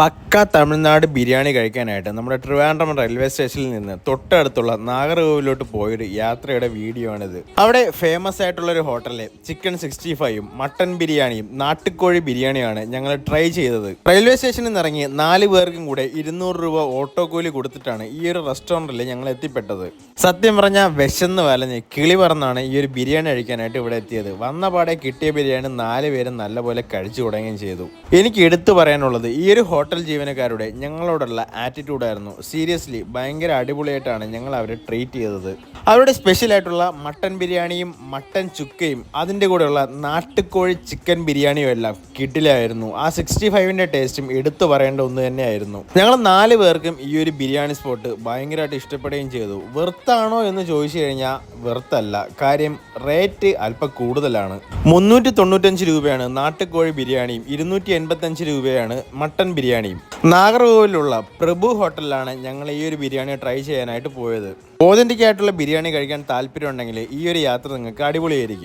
പക്ക തമിഴ്നാട് ബിരിയാണി കഴിക്കാനായിട്ട് നമ്മുടെ ട്രിവാൻഡ്രം റെയിൽവേ സ്റ്റേഷനിൽ നിന്ന് തൊട്ടടുത്തുള്ള നാഗർകോവിലോട്ട് പോയൊരു യാത്രയുടെ വീഡിയോ ആണിത്. അവിടെ ഫേമസ് ആയിട്ടുള്ള ഒരു ഹോട്ടലിലെ ചിക്കൻ സിക്സ്റ്റി ഫൈവും മട്ടൻ ബിരിയാണിയും നാട്ടുകോഴി ബിരിയാണിയാണ് ഞങ്ങൾ ട്രൈ ചെയ്തത്. റെയിൽവേ സ്റ്റേഷനിൽ നിന്ന് ഇറങ്ങി നാല് പേർക്കും കൂടെ ഇരുന്നൂറ് രൂപ ഓട്ടോ കൂലി കൊടുത്തിട്ടാണ് ഈ ഒരു റെസ്റ്റോറന്റിൽ ഞങ്ങൾ എത്തിപ്പെട്ടത്. സത്യം പറഞ്ഞാൽ വിശന്ന് വലഞ്ഞ് കിളി പറന്നാണ് ഈ ഒരു ബിരിയാണി കഴിക്കാനായിട്ട് ഇവിടെ എത്തിയത്. വന്ന പാടെ കിട്ടിയ ബിരിയാണി നാല് പേരും നല്ലപോലെ കഴിച്ചു തുടങ്ങുകയും ചെയ്തു. എനിക്ക് എടുത്തു പറയാനുള്ളത് ഈ ഒരു ഹോട്ടൽ ജീവനക്കാരുടെ ഞങ്ങളോടുള്ള ആറ്റിറ്റ്യൂഡായിരുന്നു സീരിയസ്ലി ഭയങ്കര അടിപൊളിയായിട്ടാണ് ഞങ്ങൾ അവരെ ട്രീറ്റ് ചെയ്തത്. അവരുടെ സ്പെഷ്യലായിട്ടുള്ള മട്ടൻ ബിരിയാണിയും മട്ടൻ ചുക്കയും അതിന്റെ കൂടെയുള്ള നാട്ടുകോഴി ചിക്കൻ ബിരിയാണിയും എല്ലാം കിഡിലായിരുന്നു ആ സിക്സ്റ്റി ഫൈവിന്റെ ടേസ്റ്റും എടുത്തു പറയേണ്ട ഒന്ന് തന്നെയായിരുന്നു. ഞങ്ങൾ നാല് പേർക്കും ഈ ഒരു ബിരിയാണി സ്പോട്ട് ഭയങ്കരമായിട്ട് ഇഷ്ടപ്പെടുകയും ചെയ്തു. വെറുത്താണോ എന്ന് ചോദിച്ചു കഴിഞ്ഞാൽ വെറുത്തല്ല. കാര്യം റേറ്റ് അല്പം കൂടുതലാണ്. മുന്നൂറ്റി തൊണ്ണൂറ്റഞ്ച് രൂപയാണ് നാട്ടുകോഴി ബിരിയാണിയും ഇരുന്നൂറ്റി എൺപത്തഞ്ച് രൂപയാണ് മട്ടൻ ബിരിയാണിയും. നാഗർകോവിലുള്ള പ്രഭു ഹോട്ടലിലാണ് ഞങ്ങൾ ഈ ഒരു ബിരിയാണി ട്രൈ ചെയ്യാനായിട്ട് പോയത്. ഓതന്റിക് ആയിട്ടുള്ള ബിരിയാണി കഴിക്കാൻ താല്പര്യം ഉണ്ടെങ്കിൽ ഈ ഒരു യാത്ര നിങ്ങൾക്ക് അടിപൊളിയായിരിക്കും.